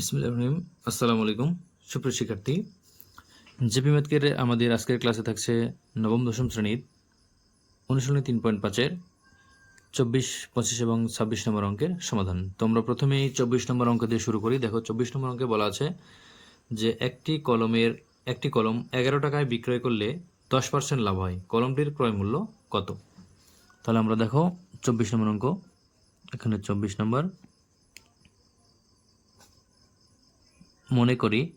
বিসমিল্লাহির রহিম। আসসালামু আলাইকুম। সুপ্রিয় শিক্ষার্থী, জেপি ম্যাথকের আমাদের আজকের ক্লাসে থাকছে নবম, দশম শ্রেণির অনুশীলনী তিন পয়েন্ট পাঁচের চব্বিশ, পঁচিশ এবং ছাব্বিশ নম্বর অঙ্কের সমাধান। তো আমরা প্রথমেই চব্বিশ নম্বর অঙ্ক দিয়ে শুরু করি। দেখো, চব্বিশ নম্বর অঙ্কে বলা আছে যে একটি কলমের, একটি কলম এগারো টাকায় বিক্রয় করলে দশ পার্সেন্ট লাভ হয়। কলমটির ক্রয় মূল্য কত? তাহলে আমরা দেখো, চব্বিশ নম্বর অঙ্ক, এখানে চব্বিশ নম্বর মনে করি।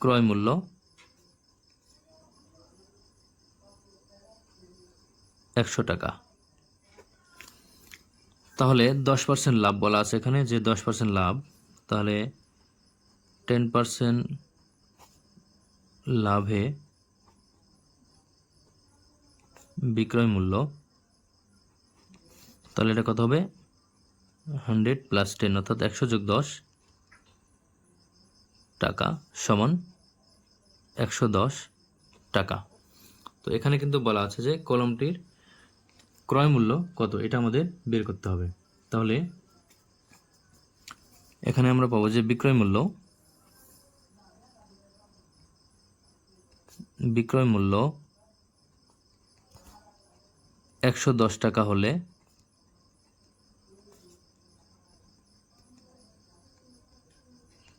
ক্রয় মূল্য। একশো টাকা। তাহলে দশ পার্সেন্ট লাভ বলা আছে এখানে। যে দশ পার্সেন্ট লাভ, তাহলে টেন পার্সেন্ট লাভে বিক্রয় মূল্য। তাহলে এটা কত হবে? হান্ড্রেড প্লাস টেন অর্থাৎ একশো যোগ দশ টাকা সমান একশো দশ টাকা। তো এখানে কিন্তু বলা আছে যে কলমটির ক্রয় মূল্য কত? এটা আমাদের বের করতে হবে। তাহলে এখানে আমরা পাবো যে বিক্রয় মূল্য বিক্রয় মূল্য একশো দশ টাকা হলে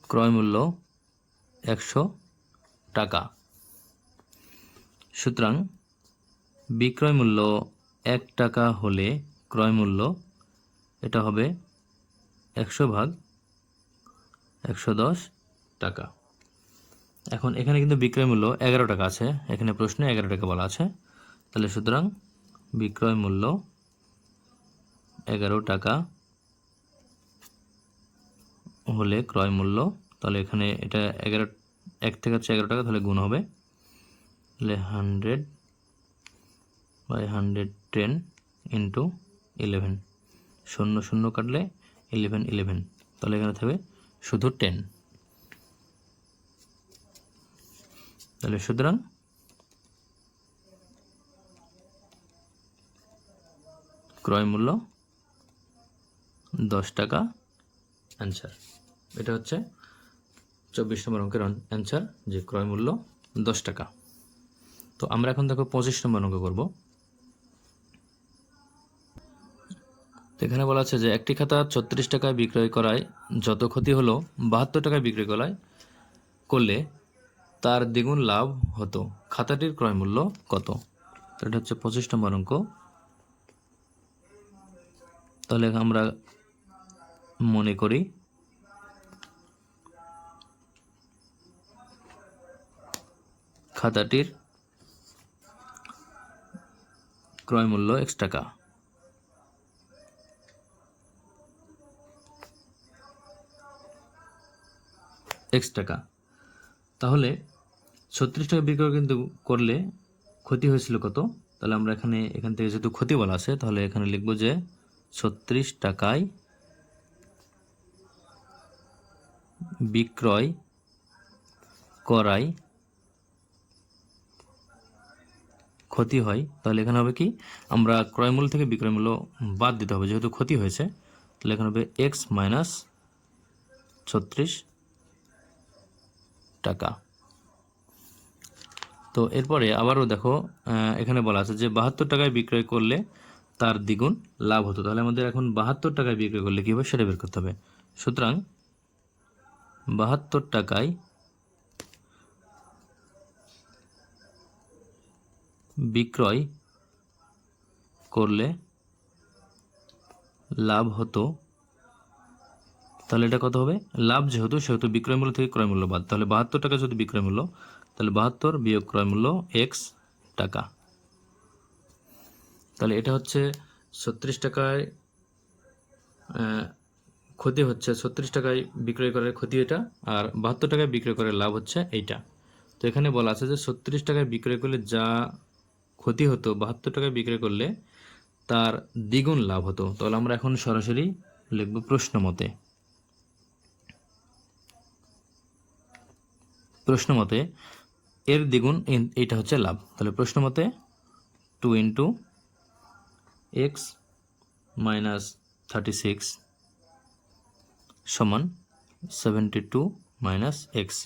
ক্রয় মূল্য একশো টাকা। সুতরাং বিক্রয় মূল্য এক টাকা হলে ক্রয় মূল্য এটা হবে একশো ভাগ একশো দশ টাকা। এখন এখানে কিন্তু বিক্রয় মূল্য এগারো টাকা আছে। এখানে প্রশ্নে এগারো টাকা বলা আছে। তাহলে সুতরাং বিক্রয় মূল্য এগারো টাকা হলে ক্রয় মূল্য, তাহলে এখানে এটা এগারো, এক থেকে হচ্ছে এগারো টাকা, তাহলে গুণ হবে। তাহলে hundred by hundred ten into eleven শূন্য শূন্য কাটলে ইলেভেন ইলেভেন তাহলে এখানে থাকবে শুধু টেন তাহলে সুতরাং ক্রয় মূল্য দশ টাকা। অ্যান্সার এটা হচ্ছে চব্বিশ নম্বর অঙ্কের অ্যান্সার যে ক্রয় মূল্য দশ টাকা। তো আমরা এখন দেখো পঁচিশ নম্বর অঙ্ক করব। এখানে বলা আছে যে, একটি খাতা ছত্রিশ টাকায় বিক্রয় করায় যত ক্ষতি হলো, বাহাত্তর টাকায় বিক্রয় করায় করলে তার দ্বিগুণ লাভ হতো। খাতাটির ক্রয় মূল্য কত? এটা হচ্ছে পঁচিশ নম্বর অঙ্ক। তাহলে আমরা মনে করি খাতাটির ক্রয় মূল্য এক্স টাকা। এক্স টাকা। তাহলে ছত্রিশ টাকা বিক্রয় কিন্তু করলে ক্ষতি হয়েছিল কত? তাহলে আমরা এখানে, এখান থেকে যেহেতু ক্ষতি বলা আছে, তাহলে এখানে লিখব যে ছত্রিশ টাকায় বিক্রয় করায় ক্ষতি হয়, তাহলে এখানে হবে কি? আমরা ক্রয় মূল্য থেকে বিক্রয় মূল্য বাদ দিতে হবে। যেহেতু ক্ষতি হয়েছে, তাহলে এখানে হবে এক্স মাইনাস ছত্রিশ টাকা। তো এরপরে আবারও দেখো এখানে বলা আছে যে বাহাত্তর টাকায় বিক্রয় করলে তার দ্বিগুণ লাভ হতো। তাহলে আমাদের এখন বাহাত্তর টাকায় বিক্রয় করলে কী হবে? সেটা বের করতে হবে। সুতরাং বাহাত্তর টাকায় বিক্রয় করলে লাভ হতো। তাহলে এটা কত হবে? লাভ যেহেতু, সেহেতু বিক্রয় মূল্য থেকে ক্রয় মূল্য বাদ। তাহলে বাহাত্তর টাকা যদি বিক্রয় মূল্য, তাহলে বাহাত্তর বিয়োগ ক্রয় মূল্য এক্স টাকা। তাহলে এটা হচ্ছে ছত্রিশ টাকায় ক্ষতি হচ্ছে ছত্রিশ টাকায় বিক্রয় করার ক্ষতি এটা, আর বাহাত্তর টাকায় বিক্রয় করার লাভ হচ্ছে এইটা। তো এখানে বলা আছে যে ছত্রিশ টাকায় বিক্রয় করলে যা ক্ষতি হতো, বাহাত্তর টাকায় বিক্রয় করলে তার দ্বিগুণ লাভ হতো। তাহলে আমরা এখন সরাসরি লিখব প্রশ্ন মতে। প্রশ্ন মতে, এর দ্বিগুণ এইটা হচ্ছে লাভ। তাহলে প্রশ্ন মতে two into x minus thirty six সমান সেভেন্টি টু মাইনাস এক্স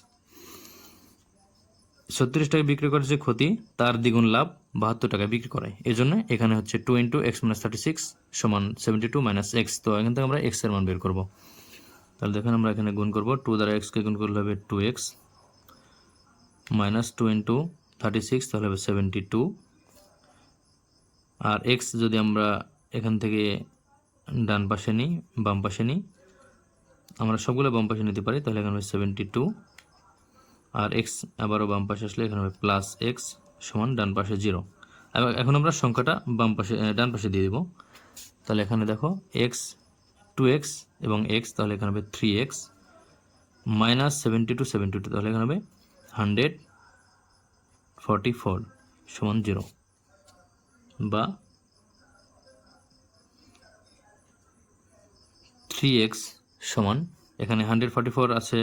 ছত্রিশ টাকায় বিক্রি করার যে ক্ষতি, তার দ্বিগুণ লাভ বাহাত্তর টাকায় বিক্রি করায় এই জন্য এখানে হচ্ছে two into x minus thirty six সমান সেভেন্টি টু মাইনাস এক্স তো এখান থেকে আমরা এক্সের মান বের করব। তাহলে দেখেন আমরা এখানে গুণ করব টু দ্বারা এক্সকে গুণ করলে হবে two x minus two into thirty six তাহলে হবে সেভেন্টি টু আর এক্স যদি আমরা এখান থেকে ডান পাশে নিই, বাম পাশে নিই, আমরা সবগুলো বাম পাশে নিতে পারি, তাহলে এখানে হবে সেভেন্টি টু আর এক্স আবারও বাম পাশে আসলে এখানে হবে প্লাস এক্স সমান ডান পাশে জিরো এখন আমরা সংখ্যাটা বাম পাশে ডান পাশে দিয়ে দেবো। তাহলে এখানে দেখো এক্স টু এক্স এবং এক্স তাহলে এখানে হবে three x minus seventy two seventy two তাহলে এখানে হবে হান্ড্রেড ফর্টি ফোর সমান জিরো বা থ্রি এক্স সমান, এখানে হান্ড্রেড ফর্টি ফোর আছে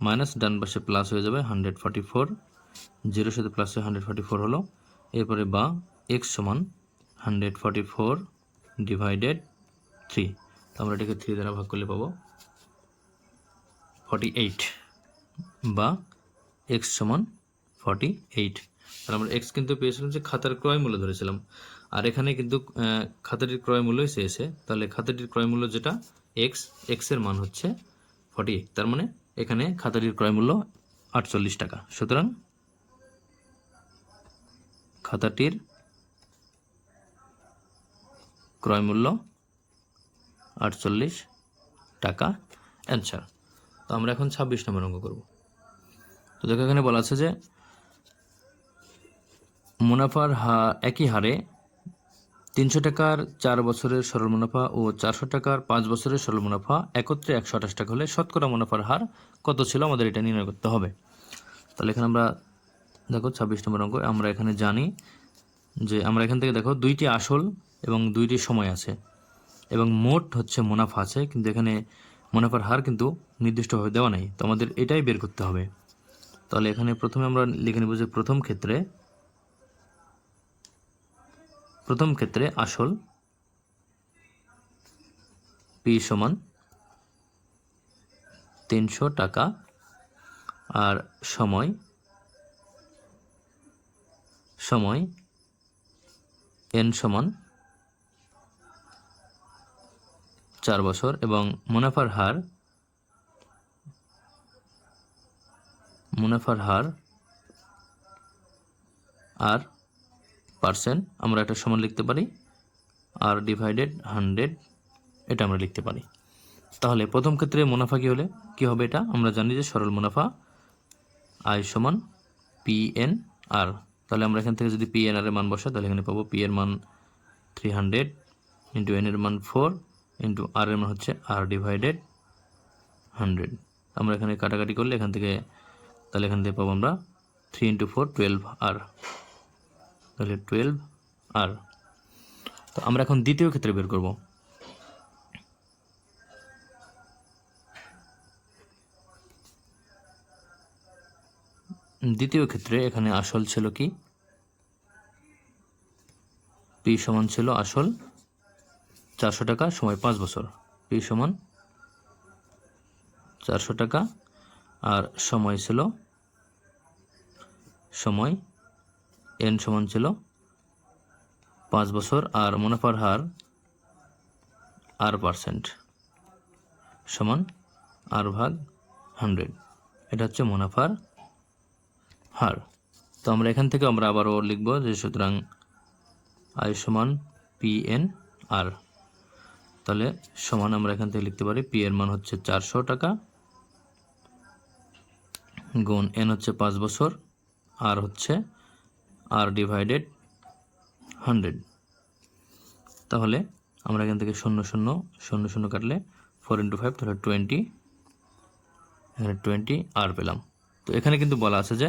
মাইনাস ডান পাশে প্লাস হয়ে যাবে হান্ড্রেড ফর্টি ফোর জিরোর সাথে প্লাস হয়ে হান্ড্রেড ফর্টি ফোর হলো। এরপরে বা এক্স সমান hundred forty four divided three আমরা এটাকে থ্রি দ্বারা ভাগ করলে পাবো ফর্টি এইট বা এক্স সমান ফর্টি এইট তাহলে আমরা এক্স কিন্তু পেয়েছিলাম যে খাতার ক্রয় মূল্য ধরেছিলাম। আর এখানে কিন্তু খাতাটির ক্রয় মূল্যই চেয়েছে। তাহলে খাতাটির ক্রয় মূল্য যেটা এক্স এক্সের মান হচ্ছে ফর্টি এইট তার মানে এখানে খাতাটির ক্রয় মূল্য আটচল্লিশ টাকা। সুতরাং খাতাটির ক্রয় মূল্য আটচল্লিশ টাকা অ্যান্সার। তো আমরা এখন ছাব্বিশ নম্বর অঙ্ক করব। তো দেখো এখানে বলা আছে যে মুনাফার হার একই হারে তিনশো টাকার চার বছরের সরল মুনাফা ও চারশো টাকার পাঁচ বছরের সরল মুনাফা, একত্রে একশো আঠাশ টাকা হলে শতকরা মুনাফার হার কত ছিল আমাদের এটা নির্ণয় করতে হবে। তাহলে এখানে আমরা দেখো ছাব্বিশ নম্বর অঙ্ক, আমরা এখানে জানি যে আমরা এখান থেকে দেখো দুইটি আসল এবং দুইটি সময় আছে এবং মোট হচ্ছে মুনাফা আছে, কিন্তু এখানে মুনাফার হার কিন্তু নির্দিষ্টভাবে দেওয়া নেই। তো আমাদের এটাই বের করতে হবে। তাহলে এখানে প্রথমে আমরা লিখে নেব যে প্রথম ক্ষেত্রে প্রথম ক্ষেত্রে আসল পি সমান তিনশো টাকা আর সময় সময় এন সমান চার বছর এবং মুনাফার হার মুনাফার হার আর পার্সেন্ট আমরা একটা সমান লিখতে পারি, আর ডিভাইডেড হান্ড্রেড এটা আমরা লিখতে পারি। তাহলে প্রথম ক্ষেত্রে মুনাফা কী হলে? কী হবে এটা? আমরা জানি যে সরল মুনাফা আই সমান পি এন আর, তাহলে আমরা এখান থেকে যদি পি এন আর এর মান বসাই, তাহলে এখানে পাবো পি এর মান থ্রি হান্ড্রেড ইন্টু এন এর মান ফোর ইন্টু আর এর মান হচ্ছে আর ডিভাইডেড হান্ড্রেড। আমরা এখানে কাটাকাটি করলে এখান থেকে, তাহলে এখান থেকে পাবো আমরা three into four twelve r. তাহলে টুয়েলভ আর, তো আমরা এখন দ্বিতীয় ক্ষেত্রে বের করব। দ্বিতীয় ক্ষেত্রে এখানে আসল ছিল কি? পি সমান ছিল আসল চারশো টাকা সময় পাঁচ বছর। পি সমান চারশো টাকা আর সময় ছিল সময় এন সমান ছিল পাঁচ বছর আর মুনাফার হার আর পার্সেন্ট সমান আর ভাগ হান্ড্রেড। এটা হচ্ছে মুনাফার হার। তো আমরা এখান থেকে আমরা আবারও লিখব যে সুতরাং আয় সমান পি এন আর। তাহলে সমান আমরা এখান থেকে লিখতে পারি, পি এর মান হচ্ছে চারশো টাকা গুণ এন হচ্ছে পাঁচ বছর, আর হচ্ছে আর ডিভাইডেড হান্ড্রেড তাহলে আমরা এখান থেকে শূন্য শূন্য শূন্য শূন্য কাটলে ফোর ইন্টু ফাইভ তাহলে টোয়েন্টি এখানে টোয়েন্টি আর পেলাম। তো এখানে কিন্তু বলা আছে যে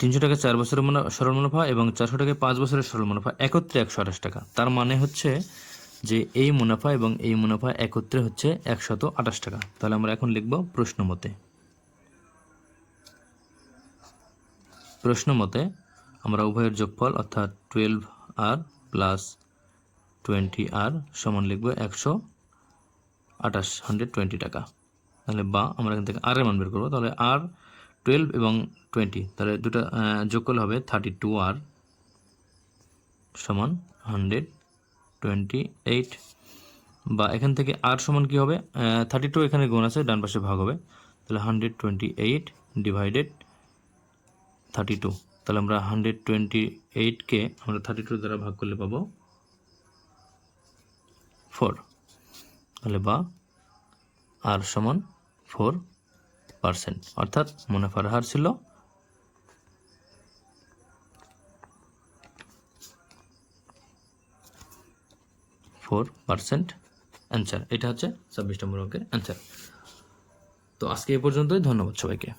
তিনশো টাকা চার বছরের মুনা, সরল মুনাফা এবং চারশো টাকায় পাঁচ বছরের সরল মুনাফা একত্রে একশো আঠাশ টাকা। তার মানে হচ্ছে যে এই মুনাফা এবং এই মুনাফা একত্রে হচ্ছে একশত আঠাশ টাকা। তাহলে আমরা এখন লিখব প্রশ্ন মতে। প্রশ্ন মতে, আমরা উভয়ের যোগফল অর্থাৎ twelve r plus twenty r সমান লিখব একশো আঠাশ হান্ড্রেড টোয়েন্টি টাকা। তাহলে বা, আমরা এখান থেকে আর এর মান বের করব। তাহলে আর টুয়েলভ এবং টোয়েন্টি তাহলে দুটো যোগ করলে হবে থার্টি টু আর সমান হান্ড্রেড টোয়েন্টি এইট বা এখান থেকে আর সমান কী হবে? থার্টি টু এখানে গুণ আছে, ডান পাশে ভাগ হবে। তাহলে hundred twenty eight divided thirty two তাহলে আমরা হান্ড্রেড টোয়েন্টি এইটকে আমরা থার্টি টু দ্বারা ভাগ করলে পাবো ফোর তাহলে বা আর সমান ফোর পার্সেন্ট অর্থাৎ মুনাফার হার ছিল ফোর পার্সেন্ট অ্যান্সার এটা হচ্ছে ছাব্বিশ নম্বর অঙ্কের অ্যান্সার তো আজকে এ পর্যন্তই। ধন্যবাদ সবাইকে।